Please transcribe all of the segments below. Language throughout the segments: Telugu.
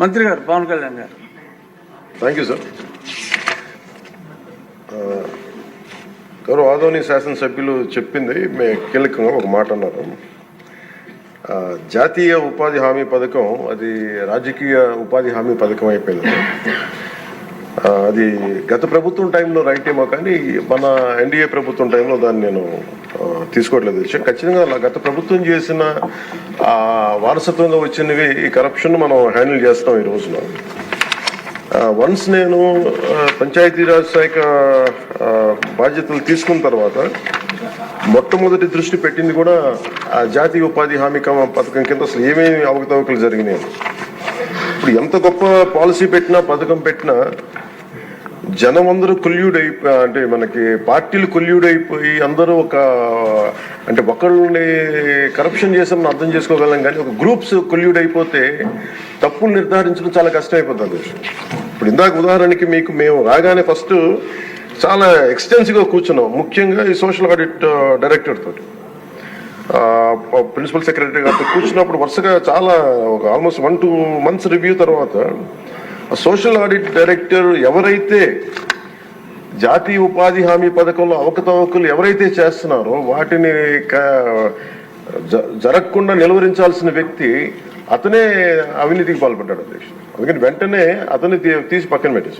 మంత్రి గారు పవన్ కళ్యాణ్ గారు. థ్యాంక్ యూ సార్ గౌరవ ఆదోని శాసనసభ్యులు చెప్పింది మే కీలకంగా ఒక మాట అన్నారు. Uh, జాతీయ ఉపాధి హామీ పథకం అది రాజకీయ ఉపాధి హామీ పథకం అయిపోయింది. అది గత ప్రభుత్వం టైంలో రైట్ ఏమో కానీ మన ఎన్డీఏ ప్రభుత్వం టైంలో దాన్ని నేను తీసుకోవట్లేదు. విషయం ఖచ్చితంగా అలా గత ప్రభుత్వం చేసిన ఆ, వారసత్వంగా వచ్చినవి ఈ కరప్షన్ మనం హ్యాండిల్ చేస్తాం ఈ రోజున. వన్స్ నేను పంచాయతీరాజ్ శాఖ బాధ్యతలు తీసుకున్న తర్వాత మొట్టమొదటి దృష్టి పెట్టింది కూడా ఆ జాతీయ ఉపాధి హామీ పథకం కింద అసలు ఏమేమి అవకతవకలు జరిగినాయి. ఇప్పుడు ఎంత గొప్ప పాలసీ పెట్టినా పథకం పెట్టినా జనం అందరూ కొల్యూడైపోయి అంటే మనకి పార్టీలు కొల్యూడైపోయి అందరూ ఒక అంటే ఒకళ్ళని కరప్షన్ చేసామని అర్థం చేసుకోగలం కానీ ఒక గ్రూప్స్ కొల్యూడ్ అయిపోతే తప్పులు నిర్ధారించడం చాలా కష్టమైపోతుంది. ఇప్పుడు ఇందాక ఉదాహరణకి మీకు మేము రాగానే ఫస్ట్ చాలా ఎక్స్టెన్సివ్గా కూర్చున్నాం. ముఖ్యంగా ఈ సోషల్ ఆడిట్ డైరెక్టర్ తోటి. ప్రిన్సిపల్ సెక్రటరీ గారితో కూర్చున్నప్పుడు వరుసగా చాలా ఒక almost one two months review తర్వాత సోషల్ ఆడిట్ డైరెక్టర్ ఎవరైతే జాతీయ ఉపాధి హామీ పథకంలో అవకతవకలు ఎవరైతే చేస్తున్నారో వాటిని జ- జరగకుండా నిలువరించాల్సిన వ్యక్తి అతనే అవినీతికి పాల్పడ్డాడు అధ్యక్ష. అందుకని వెంటనే అతన్ని తీ- తీసి పక్కన పెట్టేసి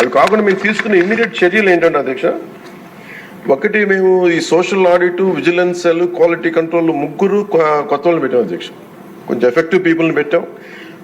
అవి కాకుండా మేము తీసుకున్న ఇమ్మీడియట్ చర్యలు ఏంటంటే అధ్యక్ష ఒకటి మేము ఈ social audit vigilance quality control ముగ్గురు కొ- కొత్త వాళ్ళని పెట్టాం అధ్యక్ష. కొంచెం ఎఫెక్టివ్ పీపుల్ని పెట్టాం.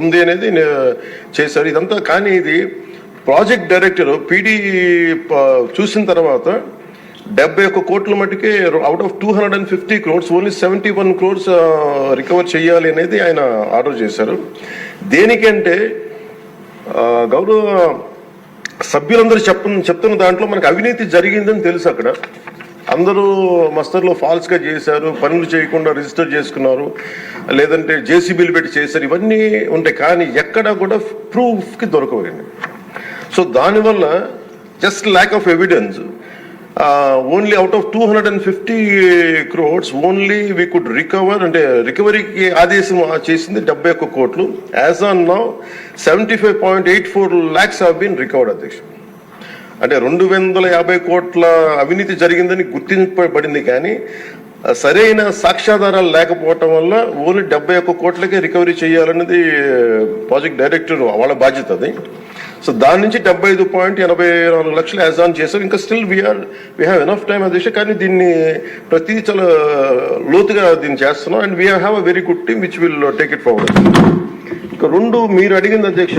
ఉంది అనేది చేశారు ఇదంతా. కానీ ఇది ప్రాజెక్ట్ డైరెక్టర్ పీడీ చూసిన తర్వాత డెబ్బై ఒక్క కోట్ల మటుకే out of two hundred and fifty crores only seventy one crores recover చేయాలి అనేది ఆయన ఆర్డర్ చేశారు. దేనికంటే గౌరవ సభ్యులందరూ చెప్ప చెప్తున్న దాంట్లో మనకు అవినీతి జరిగిందని తెలుసు అక్కడ. అందరూ మస్తర్లో ఫాల్స్గా చేశారు పనులు చేయకుండా రిజిస్టర్ చేసుకున్నారు లేదంటే జేసీబీలు పెట్టి చేశారు ఇవన్నీ ఉంటాయి. కానీ ఎక్కడా కూడా ప్రూఫ్కి దొరకవండి. సో దానివల్ల just lack of evidence only out of two hundred and fifty crores only we could recover అంటే రికవరీకి ఆదేశం చేసింది డెబ్బై ఒక్క కోట్లు. As on now seventy five point eight four lakhs have been recovered అధ్యక్షుడు అంటే రెండు వందల యాభై కోట్ల అవినీతి జరిగిందని గుర్తింపబడింది కానీ సరైన సాక్ష్యాధారాలు లేకపోవటం వల్ల ఓన్లీ డెబ్బై ఒక్క కోట్లకే రికవరీ చేయాలన్నది ప్రాజెక్ట్ డైరెక్టర్ వాళ్ళ బాధ్యత అది. సో దాని నుంచి డెబ్బై ఐదు పాయింట్ ఎనభై నాలుగు లక్షలు యాజాన్ ఆన్ చేశారు. ఇంకా still we are we have enough time అధ్యక్ష కానీ దీన్ని ప్రతి చాలా లోతుగా దీన్ని చేస్తున్నాం. And we have a very good team which will take it forward. ఇంకా రెండు మీరు అడిగింది అధ్యక్ష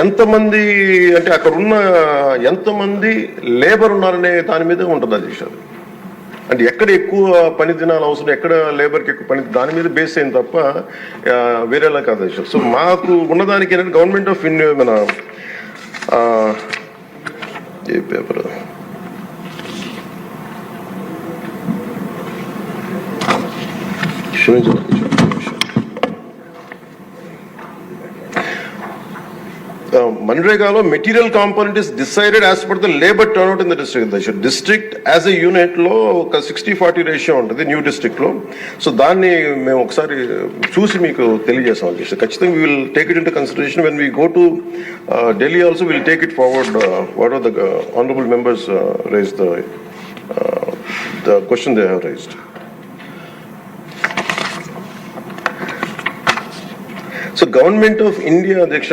ఎంతమంది అంటే అక్కడ ఉన్న ఎంతమంది లేబర్ ఉన్నారనే దాని మీద ఉంటుంది అధ్యక్ష అది. అంటే ఎక్కడ ఎక్కువ పని దినాలు అవసరం ఎక్కడ లేబర్కి ఎక్కువ పని దాని మీద బేస్ అయింది తప్ప వేరేలా కాదు అధ్యక్ష సో మాకు ఉన్నదానికి ఏంటంటే గవర్నమెంట్ ఆఫ్ ఇండియా మన ఏ పేపర్ క్షమించండి అధ్యక్ష. Uh, మన్రేగాలో material component is decided as per the labour turnout in the district district as a యూనిట్లో ఒక సిక్స్టీ ఫార్టీ రేషియో ఉంటుంది న్యూ డిస్ట్రిక్ట్లో సో దాన్ని మేము ఒకసారి చూసి మీకు తెలియజేస్తాం అధ్యక్ష. ఖచ్చితంగా will take it in consideration when we go to Delhi also will take it forward what are the honourable members raise the the question they have raised so government of India అధ్యక్ష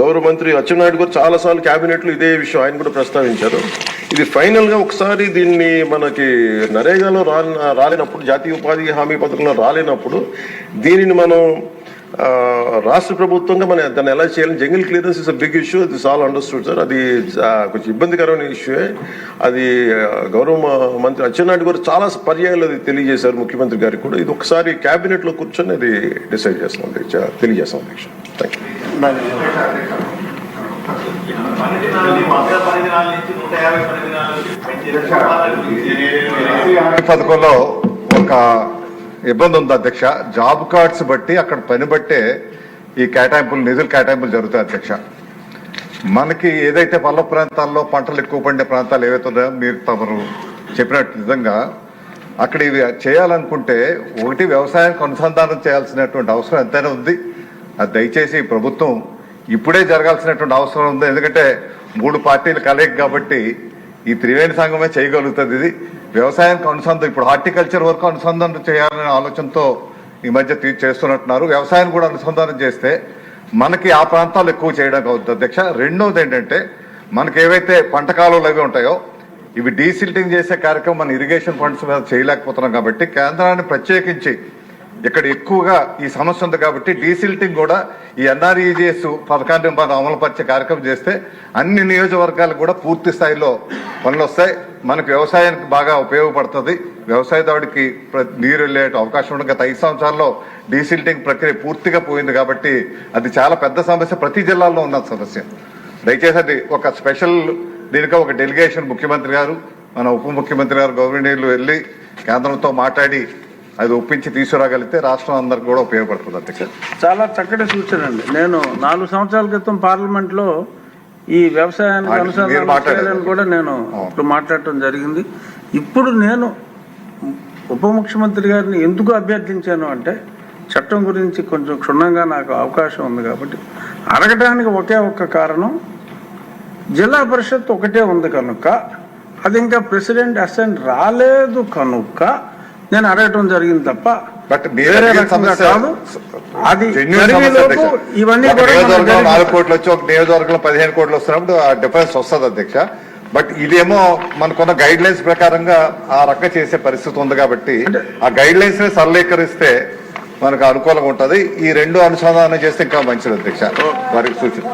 గౌరవ మంత్రి అచ్చెన్నాయుడు గారు చాలాసార్లు క్యాబినెట్లో ఇదే విషయం ఆయన కూడా ప్రస్తావించారు. ఇది ఫైనల్గా ఒకసారి దీన్ని మనకి నరేగాలో రా రాలేనప్పుడు జాతీయ ఉపాధి హామీ పథకంలో రాలేనప్పుడు దీనిని మనం రాష్ట్ర ప్రభుత్వంగా మనం దాన్ని ఎలా చేయాలి jungle clearance is a big issue this all understood sir అది కొంచెం ఇబ్బందికరమైన ఇష్యూయే అది గౌరవ మంత్రి అచ్చెన్నాయుడు గారు చాలా పర్యాయాలు అది తెలియజేశారు ముఖ్యమంత్రి గారికి కూడా. ఇది ఒకసారి క్యాబినెట్లో కూర్చొని అది డిసైడ్ చేస్తాం అధ్యక్ష తెలియజేస్తాం అధ్యక్ష థ్యాంక్ యూ పథకంలో ఒక ఇబ్బంది ఉంది అధ్యక్ష. జాబ్ కార్డ్స్ బట్టి అక్కడ పని బట్టే ఈ కేటాయింపులు నిధుల కేటాయింపులు జరుగుతాయి అధ్యక్ష. మనకి ఏదైతే పల్ల ప్రాంతాల్లో పంటలు ఎక్కువ పండే ప్రాంతాలు ఏవైతే ఉన్నాయో మీరు తమరు చెప్పినట్టు నిజంగా అక్కడ ఇవి చేయాలనుకుంటే ఒకటి వ్యవసాయానికి అనుసంధానం చేయాల్సినటువంటి అవసరం ఎంతైనా ఉంది. అది దయచేసి ప్రభుత్వం ఇప్పుడే జరగాల్సినటువంటి అవసరం ఉంది. ఎందుకంటే మూడు పార్టీలు కలయిక కాబట్టి ఈ త్రివేణి సంఘమే చేయగలుగుతుంది ఇది. వ్యవసాయానికి అనుసంధానం ఇప్పుడు హార్టికల్చర్ వరకు అనుసంధానం చేయాలనే ఆలోచనతో ఈ మధ్య చేస్తున్నట్టున్నారు. వ్యవసాయాన్ని కూడా అనుసంధానం చేస్తే మనకి ఆ ప్రాంతాలు ఎక్కువ చేయడానికి అవుతుంది అధ్యక్ష రెండోది ఏంటంటే మనకి ఏవైతే పంట కాలువలు అవి ఉంటాయో ఇవి డీసిల్టింగ్ చేసే కార్యక్రమం మన ఇరిగేషన్ ఫండ్స్ మీద చేయలేకపోతున్నాం కాబట్టి కేంద్రాన్ని ప్రత్యేకించి ఇక్కడ ఎక్కువగా ఈ సమస్య ఉంది కాబట్టి డీసిల్టింగ్ కూడా ఈ ఎన్ఆర్ఈజిఎస్ పథకాన్ని మనం అమలుపరిచే కార్యక్రమం చేస్తే అన్ని నియోజకవర్గాలకు కూడా పూర్తి స్థాయిలో పనులు వస్తాయి. మనకు వ్యవసాయానికి బాగా ఉపయోగపడుతుంది. వ్యవసాయదారుడికి నీరు వెళ్ళే అవకాశం ఉండదు గత ఐదు సంవత్సరాల్లో డీసిల్టింగ్ ప్రక్రియ పూర్తిగా పోయింది కాబట్టి అది చాలా పెద్ద సమస్య. ప్రతి జిల్లాలో ఉన్న సమస్య. దయచేసి అది ఒక స్పెషల్ దీనికి ఒక డెలిగేషన్ ముఖ్యమంత్రి గారు మన ఉప ముఖ్యమంత్రి గారు గవర్నీయులు వెళ్ళి కేంద్రంతో మాట్లాడి అది ఒప్పించి తీసుకురాగలిగితే రాష్ట్రం అందరికి కూడా ఉపయోగపడుతుంది అధ్యక్ష. చాలా చక్కటి సూచన అండి. నేను నాలుగు సంవత్సరాల క్రితం పార్లమెంట్లో ఈ వ్యవసాయానికి అనుసంధానం కూడా నేను. ఇప్పుడు మాట్లాడటం జరిగింది. ఇప్పుడు నేను ఉప ముఖ్యమంత్రి గారిని ఎందుకు అభ్యర్థించాను అంటే చట్టం గురించి కొంచెం క్షుణ్ణంగా నాకు అవకాశం ఉంది కాబట్టి అడగడానికి ఒకే ఒక్క కారణం జిల్లా పరిషత్ ఒకటే ఉంది కనుక అది ఇంకా ప్రెసిడెంట్ అసెంట్ రాలేదు కనుక నేను అడగటం జరిగింది తప్ప బట్ వేరే రకంగా కాదు అది. ఇవన్నీ. నాలుగు కోట్లు వచ్చి ఒక నియోజకవర్గంలో పదిహేను కోట్లు వస్తున్నప్పుడు ఆ డిఫరెన్స్ వస్తుంది అధ్యక్ష బట్ ఇదేమో మనకున్న గైడ్ లైన్స్ ప్రకారంగా ఆ రకంగా చేసే పరిస్థితి ఉంది కాబట్టి ఆ గైడ్ లైన్స్ని సరళీకరిస్తే మనకు అనుకూలంగా ఉంటది ఈ రెండు అనుసంధానం చేస్తే ఇంకా మంచిది అధ్యక్ష వారికి సూచన